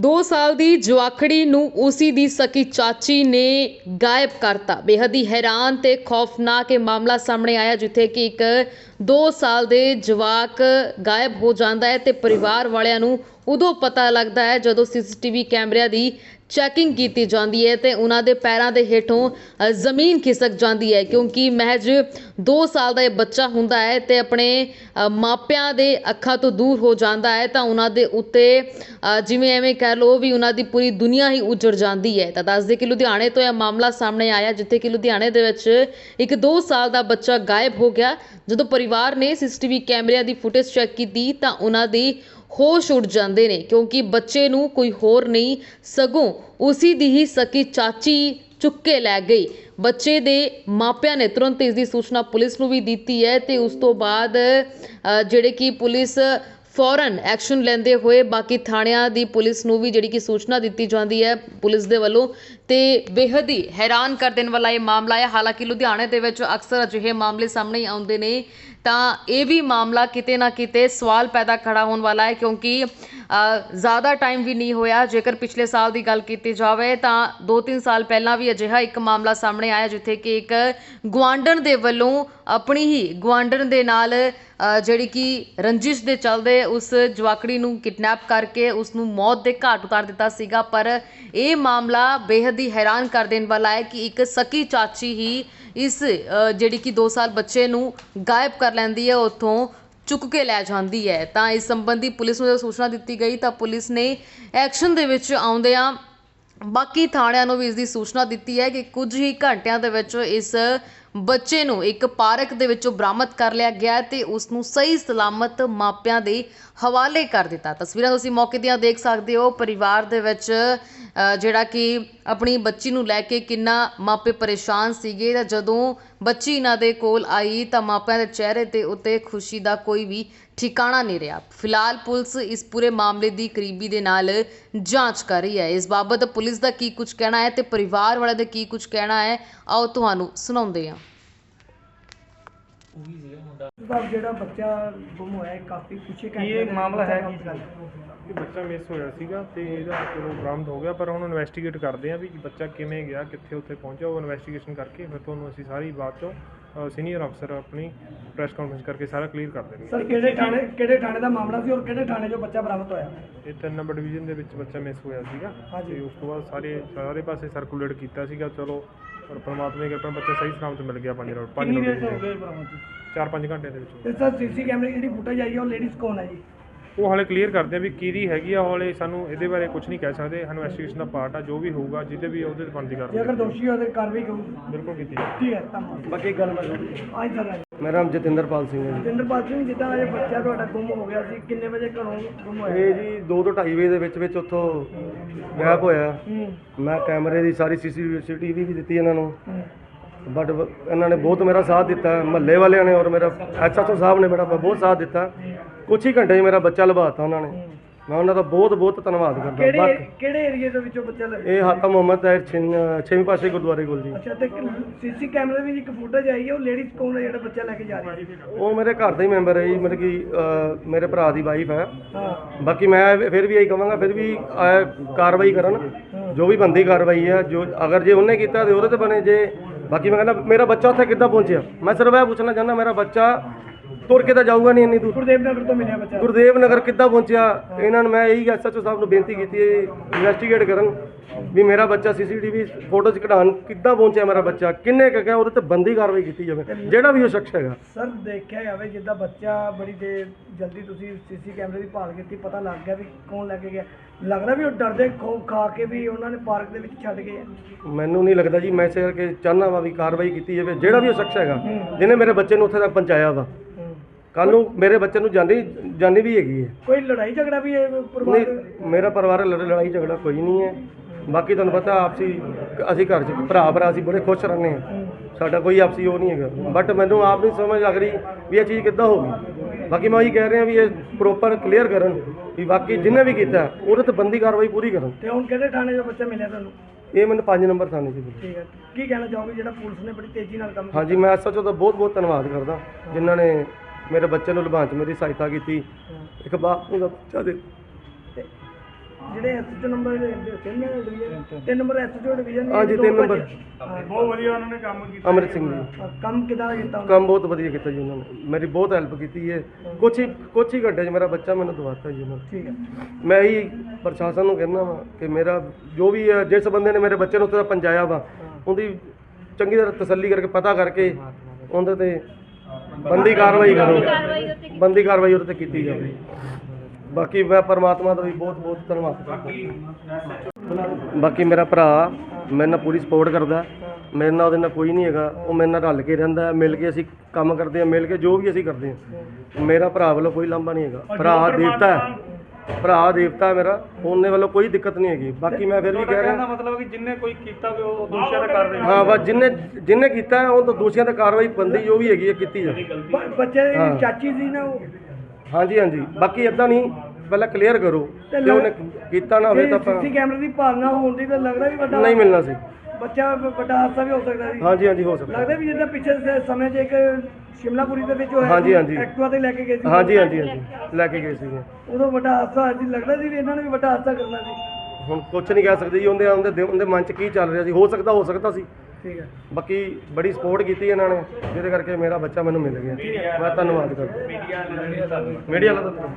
2 ਸਾਲ ਦੀ ਜਵਾਖੜੀ ਨੂੰ ਉਸੀ ਦੀ ਸਕੀ ਚਾਚੀ ਨੇ ਗਾਇਬ ਕਰਤਾ। ਬੇਹੱਦ ਹੀ ਹੈਰਾਨ ਤੇ ਖੌਫਨਾਕ ਇਹ ਮਾਮਲਾ ਸਾਹਮਣੇ ਆਇਆ, ਜਿੱਥੇ ਕਿ ਇੱਕ 2 ਸਾਲ ਦੇ ਜਵਾਕ ਗਾਇਬ ਹੋ ਜਾਂਦਾ ਹੈ ਤੇ ਪਰਿਵਾਰ ਵਾਲਿਆਂ ਨੂੰ ਉਦੋਂ ਪਤਾ ਲੱਗਦਾ ਹੈ ਜਦੋਂ ਸੀਸੀਟੀਵੀ ਕੈਮਰਿਆਂ ਦੀ ਚੈਕਿੰਗ ਕੀਤੀ ਜਾਂਦੀ ਹੈ ਤੇ ਉਹਨਾਂ ਦੇ ਪੈਰਾਂ ਦੇ ਹੇਠੋਂ ਜ਼ਮੀਨ ਖਿਸਕ ਜਾਂਦੀ ਹੈ ਕਿਉਂਕਿ ਮਹਿਜ 2 ਸਾਲ ਦਾ ਇਹ ਬੱਚਾ ਹੁੰਦਾ ਹੈ ਤੇ ਆਪਣੇ ਮਾਪਿਆਂ ਦੇ ਅੱਖਾਂ ਤੋਂ ਦੂਰ ਹੋ ਜਾਂਦਾ ਹੈ ਤਾਂ ਉਹਨਾਂ ਦੇ ਉੱਤੇ ਜਿਵੇਂ ਐਵੇਂ ਕਹਿ ਲਓ ਵੀ ਉਹਨਾਂ ਦੀ ਪੂਰੀ ਦੁਨੀਆ ਹੀ ਉਜੜ ਜਾਂਦੀ ਹੈ। ਤਾਂ ਦੱਸਦੇ ਕਿ ਲੁਧਿਆਣੇ ਤੋਂ ਇਹ ਮਾਮਲਾ ਸਾਹਮਣੇ ਆਇਆ ਜਿੱਥੇ ਕਿ ਲੁਧਿਆਣੇ ਦੇ ਵਿੱਚ ਇੱਕ 2 ਸਾਲ ਦਾ ਬੱਚਾ ਗਾਇਬ ਹੋ ਗਿਆ ਜਦੋਂ ਪਰਿਵਾਰ ਨੇ ਸੀਸੀਟੀਵੀ ਕੈਮਰਿਆਂ ਦੀ ਫੁਟੇਜ ਚੈੱਕ ਕੀਤੀ ਤਾਂ ਉਹਨਾਂ ਦੀ ਹੋਸ਼ ਉੱਡ ਜਾਂਦੇ ਨੇ ਕਿਉਂਕਿ ਬੱਚੇ ਨੂੰ ਕੋਈ ਹੋਰ ਨਹੀਂ ਸਗੋਂ ਉਸੀ ਦੀ ਹੀ ਸਕੀ ਚਾਚੀ ਚੁੱਕ ਕੇ ਲੈ ਗਈ। ਬੱਚੇ ਦੇ ਮਾਪਿਆਂ ਨੇ ਤੁਰੰਤ ਇਸ ਦੀ ਸੂਚਨਾ ਪੁਲਿਸ ਨੂੰ ਵੀ ਦਿੱਤੀ ਹੈ ਤੇ ਉਸ ਤੋਂ ਬਾਅਦ ਅ, ਜਿਹੜੇ ਕਿ ਪੁਲਿਸ ਫੌਰਨ ਐਕਸ਼ਨ ਲੈਂਦੇ ਹੋਏ ਬਾਕੀ ਥਾਣਿਆਂ ਦੀ ਪੁਲਿਸ ਨੂੰ ਵੀ ਜਿਹੜੀ ਕਿ ਸੂਚਨਾ ਦਿੱਤੀ ਜਾਂਦੀ ਹੈ ਪੁਲਿਸ ਦੇ ਵੱਲੋਂ ਤੇ ਬੇਹੱਦ ਹੀ ਹੈਰਾਨ ਕਰ ਦੇਣ ਵਾਲਾ ਇਹ ਮਾਮਲਾ ਹੈ। ਹਾਲਾਂਕਿ ਲੁਧਿਆਣੇ ਦੇ ਵਿੱਚ ਅਕਸਰ ਅਜਿਹੇ ਮਾਮਲੇ ਸਾਹਮਣੇ ਆਉਂਦੇ ਨੇ ਤਾਂ ਇਹ ਵੀ ਮਾਮਲਾ ਕਿਤੇ ਨਾ ਕਿਤੇ ਸਵਾਲ ਪੈਦਾ ਖੜਾ ਹੋਣ ਵਾਲਾ ਹੈ, ਕਿਉਂਕਿ ਜ਼ਿਆਦਾ ਟਾਈਮ ਵੀ ਨਹੀਂ ਹੋਇਆ। ਜੇਕਰ ਪਿਛਲੇ ਸਾਲ ਦੀ ਗੱਲ ਕੀਤੀ ਜਾਵੇ, ਤਾਂ 2-3 ਸਾਲ ਪਹਿਲਾਂ ਵੀ ਅਜਿਹਾ ਇੱਕ ਮਾਮਲਾ ਸਾਹਮਣੇ ਆਇਆ, ਜਿੱਥੇ ਕਿ ਇੱਕ ਗੁਆਂਢਣ ਦੇ ਵੱਲੋਂ ਆਪਣੀ ਹੀ ਗੁਆਂਢਣ ਦੇ ਨਾਲ ਜਿਹੜੀ ਕਿ ਰੰਜਿਸ਼ ਦੇ ਚੱਲਦੇ ਉਸ ਜਵਾਕੜੀ ਨੂੰ ਕਿਡਨੈਪ ਕਰਕੇ ਉਸ ਨੂੰ ਮੌਤ ਦੇ ਘਾਟ ਉਤਾਰ ਦਿੱਤਾ ਸੀਗਾ। ਪਰ ਇਹ ਮਾਮਲਾ ਬੇਹੱਦ ਹੀ ਹੈਰਾਨ ਕਰ ਦੇਣ ਵਾਲਾ ਹੈ ਕਿ ਇੱਕ ਸਕੀ ਚਾਚੀ ਹੀ ਇਸ ਜਿਹੜੀ ਕਿ ਦੋ ਸਾਲ ਬੱਚੇ ਨੂੰ ਗਾਇਬ ਕਰ ਲੈਂਦੀ ਹੈ, ਉੱਥੋਂ ਚੁੱਕ ਕੇ ਲੈ ਜਾਂਦੀ ਹੈ। ਤਾਂ ਇਸ ਸੰਬੰਧੀ ਪੁਲਿਸ ਨੂੰ ਜਦੋਂ ਸੂਚਨਾ ਦਿੱਤੀ ਗਈ, ਤਾਂ ਪੁਲਿਸ ਨੇ ਐਕਸ਼ਨ ਦੇ ਵਿੱਚ ਆਉਂਦਿਆਂ ਬਾਕੀ ਥਾਣਿਆਂ ਨੂੰ ਵੀ ਇਸ ਦੀ ਸੂਚਨਾ ਦਿੱਤੀ ਹੈ ਕਿ ਕੁਝ ਹੀ ਘੰਟਿਆਂ ਦੇ ਵਿੱਚ ਇਸ ਬੱਚੇ ਨੂੰ ਇੱਕ ਪਾਰਕ ਦੇ ਵਿੱਚੋਂ ਬਰਾਮਦ ਕਰ ਲਿਆ ਗਿਆ ਹੈ ਤੇ ਉਸ ਨੂੰ ਸਹੀ ਸਲਾਮਤ ਮਾਪਿਆਂ ਦੇ ਹਵਾਲੇ ਕਰ ਦਿੱਤਾ। ਤਸਵੀਰਾਂ ਤੁਸੀਂ ਮੌਕੇ ਦੀਆਂ ਦੇਖ ਸਕਦੇ ਹੋ। ਪਰਿਵਾਰ ਦੇ ਵਿੱਚ ਜਿਹੜਾ ਕਿ ਆਪਣੀ ਬੱਚੀ ਨੂੰ ਲੈ ਕੇ ਕਿੰਨਾ ਮਾਪੇ ਪਰੇਸ਼ਾਨ ਸੀਗੇ ਤਾਂ ਜਦੋਂ ਬੱਚੀ ਇਹਨਾਂ ਦੇ ਕੋਲ ਆਈ ਤਾਂ ਮਾਪਿਆਂ ਦੇ ਚਿਹਰੇ ਤੇ ਉੱਤੇ ਖੁਸ਼ੀ ਦਾ ਕੋਈ ਵੀ ਠਿਕਾਣਾ ਨਹੀਂ ਰਿਹਾ। ਫਿਲਹਾਲ ਪੁਲਿਸ ਇਸ ਪੂਰੇ ਮਾਮਲੇ ਦੀ ਕਰੀਬੀ ਦੇ ਨਾਲ ਜਾਂਚ ਕਰ ਰਹੀ ਹੈ। ਇਸ ਬਾਬਤ ਪੁਲਿਸ ਦਾ ਕੀ ਕੁਝ ਕਹਿਣਾ ਹੈ ਤੇ ਪਰਿਵਾਰ ਵਾਲਿਆਂ ਦਾ ਕੀ ਕੁਝ ਕਹਿਣਾ ਹੈ, ਆਓ ਤੁਹਾਨੂੰ ਸੁਣਾਉਂਦੇ ਹਾਂ। ਦਾ ਜਿਹੜਾ ਬੱਚਾ ਗੁੰਮ ਹੋਇਆ ਹੈ ਕਾਫੀ ਪਿੱਛੇ ਕੀ ਇਹ ਮਾਮਲਾ ਹੈ। ਕੀ? ਗੱਲ ਇਹ ਬੱਚਾ ਮਿਸ ਹੋਇਆ ਸੀਗਾ ਤੇ ਇਹਦਾ ਚਲੋ ਬਰਾਮਦ ਹੋ ਗਿਆ ਪਰ ਹੁਣ ਇਨਵੈਸਟੀਗੇਟ ਕਰਦੇ ਆ ਵੀ ਬੱਚਾ ਕਿਵੇਂ ਗਿਆ ਕਿੱਥੇ ਉੱਥੇ ਪਹੁੰਚਿਆ। ਉਹ ਇਨਵੈਸਟੀਗੇਸ਼ਨ ਕਰਕੇ ਫਿਰ ਤੁਹਾਨੂੰ ਅਸੀਂ ਸਾਰੀ ਬਾਤ ਚੋਂ ਸੀਨੀਅਰ ਅਫਸਰ ਆਪਣੀ ਪ੍ਰੈਸ ਕਾਨਫਰੰਸ ਕਰਕੇ ਸਾਰਾ ਕਲੀਅਰ ਕਰ ਦੇਣਗੇ। ਸਰ ਕਿਹੜੇ ਥਾਣੇ ਕਿਹੜੇ ਥਾਣੇ ਦਾ ਮਾਮਲਾ ਸੀ ਔਰ ਕਿਹੜੇ ਥਾਣੇ 'ਚੋਂ ਬੱਚਾ ਬਰਾਮਦ ਹੋਇਆ? ਇਹ ਤਿੰਨ ਨੰਬਰ ਡਿਵੀਜ਼ਨ ਦੇ ਵਿੱਚ ਬੱਚਾ ਮਿਸ ਹੋਇਆ ਸੀਗਾ। ਤੇ ਉਸ ਤੋਂ ਬਾਅਦ ਸਾਰੇ ਸਾਰੇ ਪਾਸੇ ਸਰਕੂਲੇਟ ਕੀਤਾ ਸੀਗਾ। ਚਲੋ ਪਰ ਪਰਮਾਤਮਾ ਦੀ ਕਿਰਪਾ ਨਾਲ ਬੱਚਾ ਸਹੀ ਸਲਾਮਤ ਮਿਲ ਗਿਆ ਪੰਜ ਰੋਡ ਪੰਜ ਕਿੰਨੀ ਰੋਡ ਦੇਰ 'ਚ ਹੋ ਗਏ ਬਰਾਮਦ ਜੀ? ਚਾਰ ਪੰਜ ਘੰਟੇ ਦੇ ਵਿੱਚ ਤੇ ਸਰ ਸੀਸੀ ਕੈਮਰੇ ਦੀ ਜਿਹੜੀ ਫੁਟੇਜ ਆਈ ਹੈ ਉਹ ਲੇਡੀਜ਼ ਕੌਣ ਹੈ ਜੀ? ਉਹ ਹਾਲੇ ਕਲੀਅਰ ਕਰਦੇ ਆ ਵੀ ਕਿਹਦੀ ਹੈਗੀ ਆ ਹਾਲੇ ਸਾਨੂੰ ਇਹਦੇ ਬਾਰੇ ਕੁਝ ਨਹੀਂ ਕਹਿ ਸਕਦੇ। ਇਨਵੈਸਟੀਗੇਸ਼ਨ ਦਾ ਪਾਰਟ ਆ ਜੋ ਵੀ ਹੋਊਗਾ ਜਿਹਦੇ ਵੀ ਉਹਦੇ ਤੇ ਬਣਦੀ ਜੇ ਕਰਦੇ ਅਗਰ ਦੋਸ਼ੀ ਹੋਵੇ ਤਾਂ ਕਾਰਵਾਈ ਕਰੂਗੀ ਬਿਲਕੁਲ ਕੀਤੀ ਜਾਊਗੀ। ਠੀਕ ਹੈ ਧੰਨਵਾਦ। ਬਾਕੀ ਗੱਲ ਮੈਂ ਆਈ ਸਰ ਆਈ ਮੇਰਾ ਨਾਮ ਜਤਿੰਦਰਪਾਲ ਸਿੰਘ ਹੈ ਜਿੰਦਰਪਾਲ ਸਿੰਘ ਜਿੱਦਾਂ ਇਹ ਬੱਚਾ ਤੁਹਾਡਾ ਗੁੰਮ ਹੋ ਗਿਆ ਸੀ ਕਿੰਨੇ ਵਜੇ ਘਰੋਂ ਗੁੰਮ ਹੋਇਆ? ਜੀ ਇਹ ਜੀ 2 ਤੋਂ 2.5 ਵਜੇ ਦੇ ਵਿੱਚ ਵਿੱਚ ਉੱਥੋਂ ਗਾਇਬ ਹੋਇਆ। ਹੂੰ। ਮੈਂ ਕੈਮਰੇ ਦੀ ਸਾਰੀ ਸੀਸੀਟੀਵੀ ਵੀ ਦਿੱਤੀ ਇਹਨਾਂ ਨੂੰ। ਹੂੰ। ਬਟ ਇਹਨਾਂ ਨੇ ਬਹੁਤ ਮੇਰਾ ਸਾਥ ਦਿੱਤਾ ਮਹੱਲੇ ਵਾਲਿਆਂ ਨੇ ਔਰ ਮੇਰਾ ਐਸਐਚਓ ਸਾਹਿਬ ਨੇ ਮੇਰਾ ਬਹੁਤ ਸਾਥ ਦਿੱਤਾ। ਕੁਛ ਹੀ ਘੰਟੇ 'ਚ ਮੇਰਾ ਬੱਚਾ ਲਵਾਤਾ ਉਹਨਾਂ ਨੇ। ਮੈਂ ਉਹਨਾਂ ਦਾ ਬਹੁਤ ਬਹੁਤ ਧੰਨਵਾਦ ਕਰਦਾ। ਕਿਹੜੇ ਬਾਕੀ ਕਿਹੜੇ ਏਰੀਏ ਦੇ ਵਿੱਚੋਂ ਬੱਚਾ ਲੱਗਿਆ ਇਹ ਹਾਤਾ ਮੁਹੰਮਦ ਛਿੰਨ- ਛੇਵੀਂ ਪਾਸੇ ਗੁਰਦੁਆਰੇ ਕੋਲ ਜੀ। ਅੱਛਾ ਤੇ ਸੀਸੀ ਕੈਮਰੇ ਵਿੱਚ ਇੱਕ ਫੁਟੇਜ ਆਈ ਹੈ ਉਹ ਲੇਡੀਜ਼ ਕੌਣ ਹੈ ਜਿਹੜਾ ਬੱਚਾ ਲੈ ਕੇ ਜਾ ਰਹੀ ਹੈ? ਉਹ ਮੇਰੇ ਘਰ ਦਾ ਹੀ ਮੈਂਬਰ ਹੈ ਜੀ ਮਤਲਬ ਕਿ ਅਹ, ਮੇਰੇ ਭਰਾ ਦੀ ਵਾਈਫ ਹੈ। ਹਾਂ। ਬਾਕੀ ਮੈਂ ਫਿਰ ਵੀ ਇਹੀ ਕਹਾਂਗਾ ਫਿਰ ਵੀ ਅਹ, ਕਾਰਵਾਈ ਕਰਨ। ਜੋ ਵੀ ਬੰਦੀ ਕਾਰਵਾਈ ਹੈ ਜੋ ਅਗਰ ਜੇ ਉਹਨੇ ਕੀਤਾ ਤੇ ਉਹਦੇ ਤੇ ਬਣੇ ਜੇ ਬਾਕੀ ਮੈਂ ਕਹਿੰਦਾ ਮੇਰਾ ਬੱਚਾ ਉੱਥੇ ਕਿੱਦਾਂ ਪਹੁੰਚਿਆ? ਮੈਂ ਸਿਰਫ ਇਹ ਪੁੱਛਣਾ ਚਾਹੁੰਦਾ ਮੇਰਾ ਬੱਚਾ ਤੁਰ ਕੇ ਤਾਂ ਜਾਊਗਾ ਨਹੀਂ ਇੰਨੀ ਦੂਰ? ਗੁਰਦੇਵ ਨਗਰ ਤੋਂ ਮਿਲਿਆ ਬੱਚਾ। ਗੁਰਦੇਵ ਨਗਰ ਕਿੱਦਾਂ ਪਹੁੰਚਿਆ? ਇਹਨਾਂ ਨੂੰ ਮੈਂ ਇਹੀ ਐਸਐਚਓ ਸਾਹਿਬ ਨੂੰ ਬੇਨਤੀ ਕੀਤੀ ਹੈ ਇਨਵੈਸਟੀਗੇਟ ਕਰਨ। ਵੀ ਮੇਰਾ ਬੱਚਾ ਸੀਸੀਟੀਵੀ ਫੋਟੋ ਚ ਕਢਾਣ ਕਿੱਦਾਂ ਪਹੁੰਚਿਆ ਮੇਰਾ ਬੱਚਾ? ਕਿੰਨੇ ਕੁ ਗਿਆ ਉਹਦੇ ਤੇ ਬੰਦੀ ਕਾਰਵਾਈ ਕੀਤੀ ਜਾਵੇ। ਜਿਹੜਾ ਵੀ ਉਹ ਸ਼ਖਸ ਹੈਗਾ। ਸਰ ਦੇਖਿਆ ਜਾਵੇ ਜਿੱਦਾਂ ਬੱਚਾ ਬੜੀ ਦੇਰ ਜਲਦੀ ਤੁਸੀਂ ਸੀਸੀ ਕੈਮਰੇ ਦੀ ਭਾਲ ਕੀਤੀ ਪਤਾ ਲੱਗ ਗਿਆ ਵੀ ਕੌਣ ਲੈ ਕੇ ਗਿਆ। ਲੱਗਦਾ ਵੀ ਉਹ ਡਰਦੇ ਖੋਫ ਖਾ ਕੇ ਵੀ ਉਹਨਾਂ ਨੇ ਪਾਰਕ ਦੇ ਵਿੱਚ ਛੱਡ ਗਏ ਆ। ਮੈਨੂੰ ਨਹੀਂ ਲੱਗਦਾ ਜੀ। ਮੈਂ ਇਸੇ ਕਰਕੇ ਚਾਹੁੰਦਾ ਵਾ ਵੀ ਕਾਰਵਾਈ ਕੀਤੀ ਜਾਵੇ। ਜਿਹੜਾ ਵੀ ਉਹ ਸ਼ਖਸ ਹੈਗਾ ਜਿਹਨੇ ਮੇਰੇ ਬੱਚੇ ਨੂੰ ਉੱਥੇ ਤੱਕ ਪਹੁੰਚਾਇਆ ਵਾ। ਕੱਲ ਨੂੰ ਮੇਰੇ ਬੱਚੇ ਨੂੰ ਜਾਨੀ ਜਾਨੀ ਵੀ ਹੈਗੀ ਹੈ। ਕੋਈ ਲੜਾਈ ਝਗੜਾ ਵੀ ਇਹ ਪਰਿਵਾਰ ਦੇ? ਨਹੀਂ ਮੇਰਾ ਪਰਿਵਾਰ ਲੜ- ਲੜਾਈ ਝਗੜਾ ਕੋਈ ਨਹੀਂ ਹੈ। ਬਾਕੀ ਤੁਹਾਨੂੰ ਪਤਾ ਆਪਸੀ ਅਸੀਂ ਘਰ 'ਚ ਭਰਾ ਭਰਾ ਅਸੀਂ ਬੜੇ ਖੁਸ਼ ਰਹਿੰਦੇ ਹਾਂ। ਸਾਡਾ ਕੋਈ ਆਪਸੀ ਉਹ ਨਹੀਂ ਹੈਗਾ। ਬਟ ਮੈਨੂੰ ਆਪ ਨਹੀਂ ਸਮਝ ਲੱਗ ਰਹੀ ਵੀ ਇਹ ਚੀਜ਼ ਕਿੱਦਾਂ ਹੋ ਗਈ। ਬਾਕੀ ਮੈਂ ਉਹੀ ਕਹਿ ਰਿਹਾ ਵੀ ਇਹ ਪ੍ਰੋਪਰ ਕਲੀਅਰ ਕਰਨ ਵੀ ਬਾਕੀ ਜਿਹਨੇ ਵੀ ਕੀਤਾ ਉਹਦੇ ਤੇ ਬੰਦੀ ਕਾਰਵਾਈ ਪੂਰੀ ਕਰਨ। ਤੇ ਹੁਣ ਕਿਹੜੇ ਥਾਣੇ 'ਚੋਂ ਬੱਚਾ ਮਿਲਿਆ ਤੁਹਾਨੂੰ? ਇਹ ਮੈਨੂੰ 5 ਨੰਬਰ ਥਾਣੇ ਮਿਲਿਆ ਠੀਕ ਹੈ। ਕੀ ਕਹਿਣਾ ਚਾਹੋਗੇ ਜਿਹੜਾ ਪੁਲਿਸ ਨੇ ਬੜੀ ਤੇਜ਼ੀ ਨਾਲ ਕੰਮ ਹਾਂਜੀ ਮੈਂ ਐਸਐਚਓ ਦਾ ਬਹੁਤ ਬਹੁਤ ਧੰਨਵਾਦ ਕਰਦਾ। ਜਿਨ੍ਹਾਂ ਨੇ ਮੇਰੇ ਬੱਚੇ ਨੂੰ ਲਭਾਉਣ 'ਚ ਮੇਰੀ ਸਹਾਇਤਾ ਕੀਤੀ। ਇੱਕ ਬਾਪ ਨੂੰ ਦਾ ਬੱਚਾ ਦੇ ਜਿਹੜੇ ਐਸਐਚਓ ਨੰਬਰ ਤਿੰਨ ਡਿਵੀਜ਼ਨ ਤਿੰਨ number S H O division ਹਾਂਜੀ, ਤਿੰਨ ਨੰਬਰ। ਬਹੁਤ ਵਧੀਆ ਉਹਨਾਂ ਨੇ ਕੰਮ ਕੀਤਾ ਅਮਰਿਤ ਸਿੰਘ ਜੀ। ਕੰਮ ਕਿਦਾਂ ਕੀਤਾ ਉਹਨਾਂ ਕੰਮ ਬਹੁਤ ਵਧੀਆ ਕੀਤਾ ਜੀ ਉਹਨਾਂ ਨੇ। ਮੇਰੀ ਬਹੁਤ ਹੈਲਪ ਕੀਤੀ ਹੈ। ਕੁਛ ਹੀ ਕੁਛ ਹੀ ਘੰਟੇ 'ਚ ਮੇਰਾ ਬੱਚਾ ਮੈਨੂੰ ਦਵਾਤਾ ਜੀ ਉਹਨਾਂ ਨੇ। ਠੀਕ ਹੈ। ਮੈਂ ਹੀ ਪ੍ਰਸ਼ਾਸਨ ਨੂੰ ਕਹਿੰਦਾ ਵਾਂ ਕਿ ਮੇਰਾ ਜੋ ਵੀ ਹੈ ਜਿਸ ਬੰਦੇ ਨੇ ਮੇਰੇ ਬੱਚੇ ਨੂੰ ਉੱਥੇ ਪਹੁੰਚਾਇਆ ਵਾ ਉਹਦੀ ਚੰਗੀ ਤਰ੍ਹਾਂ ਤਸੱਲੀ ਕਰਕੇ ਪਤਾ ਕਰਕੇ ਉਹਦੇ ਤੇ ਬੰਦੀ ਕਾਰਵਾਈ ਕਰੋ। ਬੰਦੀ ਕਾਰਵਾਈ ਉਹਦੇ ਤੇ ਕੀਤੀ ਜਾਵੇ। ਬਾਕੀ ਮੈਂ ਪਰਮਾਤਮਾ ਦਾ ਵੀ ਬਹੁਤ ਬਹੁਤ ਧੰਨਵਾਦ ਬਾਕੀ ਮੇਰਾ ਭਰਾ ਮੇਰੇ ਨਾਲ ਪੂਰੀ ਸਪੋਰਟ ਕਰਦਾ। ਮੇਰੇ ਨਾਲ ਉਹਦੇ ਨਾਲ ਕੋਈ ਨਹੀਂ ਹੈਗਾ। ਉਹ ਮੇਰੇ ਨਾਲ ਰਲ ਕੇ ਰਹਿੰਦਾ ਮਿਲ ਕੇ ਅਸੀਂ ਕੰਮ ਕਰਦੇ ਹਾਂ ਮਿਲ ਕੇ ਜੋ ਵੀ ਅਸੀਂ ਕਰਦੇ ਹਾਂ। ਮੇਰਾ ਭਰਾ ਵੱਲੋਂ ਕੋਈ ਲਾਂਭਾ ਨਹੀਂ ਹੈਗਾ। ਭਰਾ ਦੇਵਤਾ ਹੈ। ਭਰਾ ਦੇਵਤਾ ਮੇਰਾ ਉਹਨੇ ਵੱਲੋਂ ਕੋਈ ਦਿੱਕਤ ਨਹੀਂ ਹੈਗੀ। ਬਾਕੀ ਮੈਂ ਫਿਰ ਵੀ ਕਹਿ ਰਿਹਾ ਮਤਲਬ ਕਿ ਜਿੰਨੇ ਕੋਈ ਕੀਤਾ ਵੀ ਉਹ ਦੋਸ਼ੀਆਂ ਦੇ ਕਰ ਹਾਂ ਬਸ ਜਿੰਨੇ ਜਿੰਨੇ ਕੀਤਾ ਉਹ ਤਾਂ ਦੋਸ਼ੀਆਂ ਤੇ ਕਾਰਵਾਈ ਬੰਦੀ ਜੋ ਵੀ ਹੈਗੀ ਹੈ ਕੀਤੀ ਜਾਵੇ। ਬ- ਬੱਚੇ ਦੀ ਹਾਂ। ਚਾਚੀ ਸੀ ਨਾ ਉਹ? ਹਾਂਜੀ ਹਾਂਜੀ। ਬਾਕੀ ਇਦਾਂ ਨਹੀਂ ਪਹਿਲਾਂ ਕਲੀਅਰ ਕਰੋ। ਤੇ ਜੇ ਉਹਨੇ ਕੀਤਾ ਨਾ ਹੋਵੇ ਤਾਂ ਆਪਾਂ ਸੀਸੀ ਕੈਮਰੇ ਦੀ ਭਾਲਣਾ ਹੋਣ ਦੀ ਤਾਂ ਲੱਗਦਾ ਵੀ ਵੱਡਾ ਨਹੀਂ ਮਿਲਣਾ ਸੀ। ਬੱਚਾ ਵ- ਵੱਡਾ ਹਾਦਸਾ ਵੀ ਹੋ ਸਕਦਾ ਸੀ ਹਾਂਜੀ ਹਾਂਜੀ ਹੋ ਸਕਦਾ। ਲੱਗਦਾ ਵੀ ਜਿੱਦਾਂ ਪਿੱਛੇ ਸ- ਸਮੇਂ 'ਚ ਇੱਕ ਸ਼ਿਮਲਾਪੁਰੀ ਦੇ ਵਿੱਚ ਹੋਇਆ ਹਾਂਜੀ, ਸੀ, ਹਾਂਜੀ। ਐਕਟਿਵਾ ਤੇ ਲੈ ਕੇ ਗਏ ਸੀ। ਹਾਂਜੀ ਹਾਂਜੀ ਹਾਂਜੀ। ਲੈ ਕੇ ਗਏ ਸੀਗੇ। ਉਦੋਂ ਵੱਡਾ ਹਾਦਸਾ ਹੋਇਆ ਸੀ ਲੱਗਦਾ ਸੀ ਵੀ ਇਹਨਾਂ ਨੇ ਵੀ ਵੱਡਾ ਹਾਦਸਾ ਕਰਨਾ ਸੀ ਹੁਣ ਕੁਝ ਨਹੀਂ ਕਹਿ ਸਕਦੇ ਜੀ। ਉਹਦੇ ਉਹਦੇ ਦਿ- ਉਹਦੇ ਮਨ 'ਚ ਕੀ ਚੱਲ ਰਿਹਾ ਸੀ? ਹੋ ਸਕਦਾ ਹੋ ਸਕਦਾ ਸੀ। ਠੀਕ ਹੈ। ਬਾਕੀ ਬੜੀ ਸਪੋਰਟ ਕੀਤੀ ਇਹਨਾਂ ਨੇ। ਜਿਹਦੇ ਕਰਕੇ ਮੇਰਾ ਬੱਚਾ ਮੈਨੂੰ ਮਿਲ ਗਿਆ। ਮੈਂ ਧੰਨਵਾਦ ਕਰਦਾ। ਮੀਡੀਆ ਵਾਲਾ ਤਾਂ